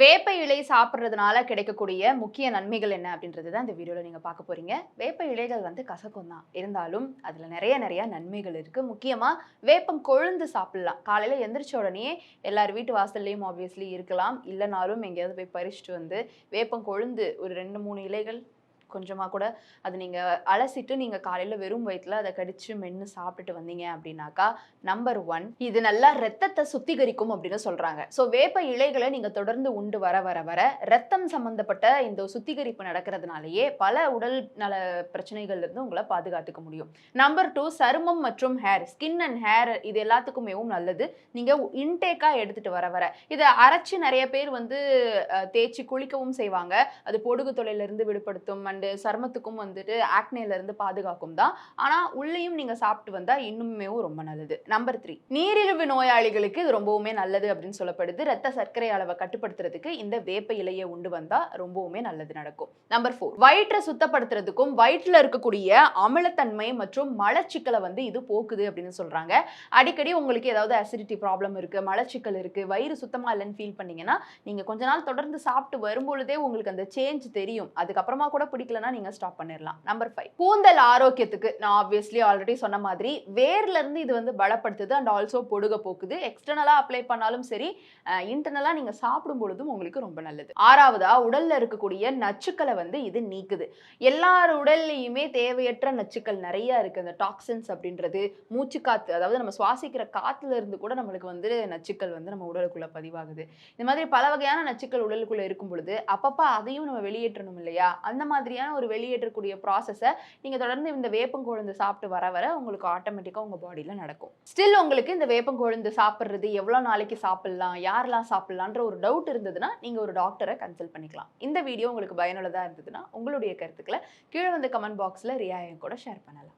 வேப்ப இலை சாப்பிட்றதுனால கிடைக்கக்கூடிய முக்கிய நன்மைகள் என்ன அப்படின்றது தான் இந்த வீடியோவில் நீங்கள் பார்க்க போகிறீங்க வேப்ப இலைகள் வந்து கசக்கும் தான். இருந்தாலும் அதில் நிறைய நிறைய நன்மைகள் இருக்குது முக்கியமாக வேப்பம் கொழுந்து சாப்பிட்லாம். காலையில் எந்திரிச்ச உடனே எல்லார் வீட்டு வாசல்லையும் ஆப்வியஸ்லி இருக்கலாம். இல்லைனாலும் எங்கேயாவது போய் பறிச்சுட்டு வந்து வேப்பம் கொழுந்து ஒரு ரெண்டு மூணு இலைகள் கொஞ்சமாக கூட அது நீங்கள் அலசிட்டு நீங்கள் காலையில் வெறும் வயிற்றில் அதை கடிச்சு மென்று சாப்பிட்டுட்டு வந்தீங்க அப்படின்னாக்கா நம்பர் ஒன் இது நல்லா ரத்தத்தை சுத்திகரிக்கும் அப்படின்னு சொல்கிறாங்க ஸோ வேப்ப இலைகளை நீங்கள் தொடர்ந்து உண்டு வர வர வர ரத்தம் சம்மந்தப்பட்ட இந்த சுத்திகரிப்பு நடக்கிறதுனாலயே பல உடல் நல பிரச்சனைகள்லேருந்து உங்களை பாதுகாத்துக்க முடியும். நம்பர் டூ சருமம் மற்றும் ஹேர் ஸ்கின் அண்ட் ஹேர் இது எல்லாத்துக்குமேவும் நல்லது. நீங்கள் இன்டேக்காக எடுத்துகிட்டு வர வர. இதை அரைச்சி நிறைய பேர் வந்து தேய்ச்சி குளிக்கவும் செய்வாங்க. அது பொடுகு தொலையிலிருந்து விடுபடுத்தும் அண்டு சருமத்துக்கும் வந்துட்டு ஆக்னேலேருந்து பாதுகாக்கும் தான். ஆனால் உள்ளேயும் நீங்கள் சாப்பிட்டு வந்தால் இன்னுமே ரொம்ப நல்லது. நம்பர் த்ரீ நீரிழிவு நோயாளிகளுக்கு இது ரொம்பவுமே நல்லது அப்படின்னு சொல்லப்படுது. ரத்த சர்க்கரை அளவை கட்டுப்படுத்துறதுக்கு இந்த வேப்ப இலையை உண்டு வந்தால் ரொம்பவுமே நல்லது நடக்கும். நம்பர் ஃபோர் வயிற்றை சுத்தப்படுத்துறதுக்கும் வயிற்றில் இருக்கக்கூடிய அமிலத்தன்மை மற்றும் மலச்சிக்கலை வந்து இது போக்குது அப்படின்னு சொல்கிறாங்க அடிக்கடி உங்களுக்கு ஏதாவது அசிடிட்டி ப்ராப்ளம் இருக்குது மலச்சிக்கல் இருக்குது வயிறு சுத்தமாக இல்லைன்னு ஃபீல் பண்ணீங்கன்னா நீங்கள் கொஞ்ச நாள் தொடர்ந்து சாப்பிட்டு வரும்பொழுதே உங்களுக்கு அந்த சேஞ்ச் தெரியும். அதுக்கப்புறமா கூட பிடிக்கலனா நீங்க ஸ்டாப் பண்ணிடலாம் நம்பர் ஃபைவ் கூந்தல் ஆரோக்கியத்துக்கு. நான் ஆப்வியஸ்லி ஆல்ரெடி சொன்ன மாதிரி வேர்ல இருந்து இது வந்து பலப்படுத்துது அண்ட் ஆல்சோ பொடுக போக்குது. எக்ஸ்டர்னலா அப்ளை பண்ணாலும் சரி இன்டர்னலா நீங்க சாப்பிடும் பொழுதும் உங்களுக்கு ரொம்ப நல்லது. ஆறாவதா உடல்ல இருக்கக்கூடிய நச்சுக்களை வந்து இது நீக்குது. எல்லார் உடல்லையுமே தேவையற்ற நச்சுக்கள் நிறைய இருக்கு. அந்த டாக்ஸின்ஸ் அப்படின்றது மூச்சு காற்று அதாவது நம்ம சுவாசிக்கிற காத்துல இருந்து கூட நம்மளுக்கு வந்து நச்சுக்கள் வந்து நம்ம உடலுக்குள்ள பதிவாகுது. இந்த மாதிரி பல வகையான நச்சுக்கள் உடலுக்குள்ள இருக்கும் பொழுது அப்பப்ப அதையும் நம்ம வெளியேற்றணும் இல்லையா? அந்த மாதிரி மாதிரியான ஒரு வெளியேற்றக்கூடிய ப்ராசஸை நீங்கள் தொடர்ந்து இந்த வேப்பங்கொழுந்து சாப்பிட்டு வர வர உங்களுக்கு ஆட்டோமேட்டிக்காக உங்கள் பாடியில் நடக்கும். ஸ்டில் உங்களுக்கு இந்த வேப்பங்கொழுந்து சாப்பிட்றது எவ்வளோ நாளைக்கு சாப்பிட்லாம் யாரெல்லாம் சாப்பிட்லான்ற ஒரு டவுட் இருந்ததுன்னா நீங்கள் ஒரு டாக்டரை கன்சல்ட் பண்ணிக்கலாம். இந்த வீடியோ உங்களுக்கு பயனுள்ளதாக இருந்ததுன்னா உங்களுடைய கருத்துக்களை கீழே வந்து கமெண்ட் பாக்ஸில் ரியாயம் கூட ஷேர் பண்ணலாம்.